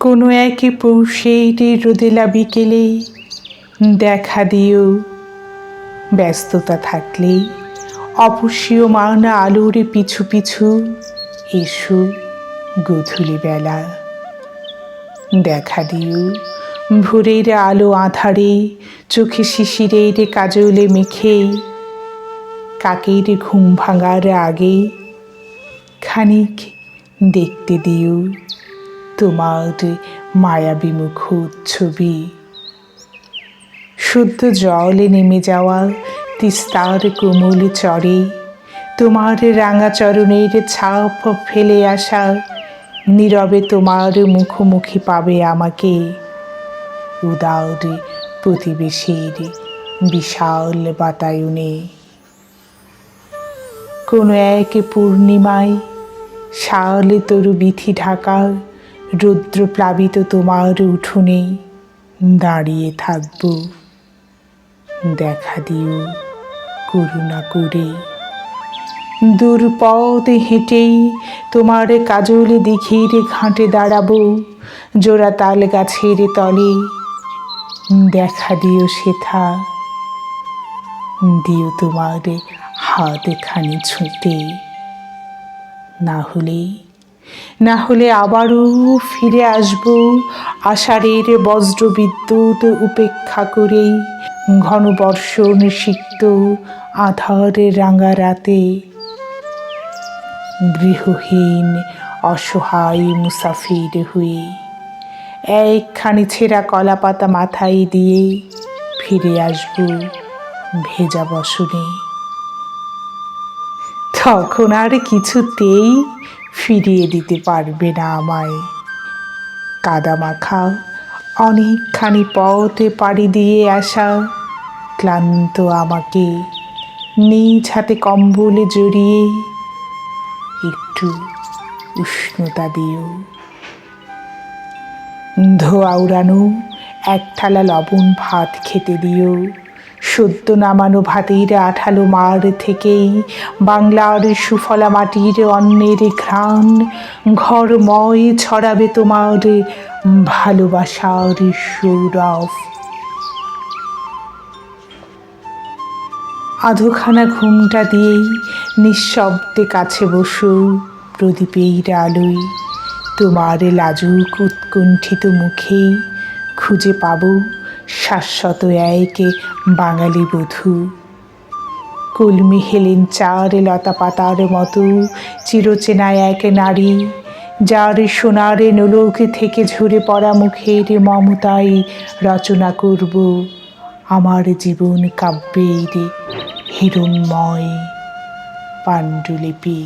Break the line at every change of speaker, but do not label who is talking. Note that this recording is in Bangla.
কোনো একে পৌষের রোদেলা বিকেলে দেখা দিও ব্যস্ততা থাকলে অপসীয় মানা আলোর পিছু পিছু এসো গধূলি বেলা। দেখা দিও ভোরের আলো আধারে, চোখে শিশিরের কাজলে মেখে, কাকের ঘুম ভাঙার আগে খানিক দেখতে দিও তোমার মায়াবী মুখ ছবি শুদ্ধ জলে নেমে যাওয়া তিস্তার কোমল চরে, তোমার রাঙা চরণের ছাপ ফেলে আসা, নীরবে তোমার মুখোমুখি পাবে আমাকে। উদার প্রতিবেশীর বিশাল বাতায়নে। কোনো এক পূর্ণিমায় শালে তরু বিথি ঢাকা রৌদ্র প্লাবিত তোমার উঠোনে দাঁড়িয়ে থাকব। দেখা দিও করুণা করে। দূর পথ হেঁটেই তোমার কাজলে দিঘির ঘাটে দাঁড়াবো, জোড়া তাল গাছের তলে। দেখা দিও সেথা, দিও তোমার হাত খানি ছুঁতে। না হলে না হলে আবারও ফিরে আসব আষাঢ়ের বজ্র বিদ্যুৎ উপেক্ষা করে ঘন বর্ষণ সিক্ত আধার রাঙা রাতে গৃহহীন, অসহায় মুসাফির হয়ে একখানি ছেঁড়া কলাপাতা মাথায় দিয়ে ফিরে আসব ভেজা বসনে। তখন আর কিছুতেই ফিরিয়ে দিতে পারবে না আমায়। কাদা মাখা অনেকখানি পথে পাড়ি দিয়ে আসা, ক্লান্ত আমাকে নিজ হাতে কম্বলে জড়িয়ে একটু উষ্ণতা দিও। ধোয়া উড়ানো এক থালা লবণ ভাত খেতে দিও। সদ্য নামানো ভাতের আঠালো মার থেকেই বাংলার সুফলা মাটির অন্যের ঘ্রাণ। ঘরময় ছড়াবে তোমার ভালোবাসার সৌরভ। আধোখানা ঘুমটা দিয়েই নিঃশব্দে কাছে বসু প্রদীপের আলোয়। তোমার লাজুক উৎকণ্ঠিত মুখেই খুঁজে পাবো শাশ্বত একে বাঙালি বধূ। কলমি হেলেন চার লতা পাতার মতো চিরচেনা এক নারী, যার সোনারে নোলক থেকে ঝরে পড়া মুখের মমতায় রচনা করব আমার জীবন কাব্যের হিরণময় পাণ্ডুলিপি।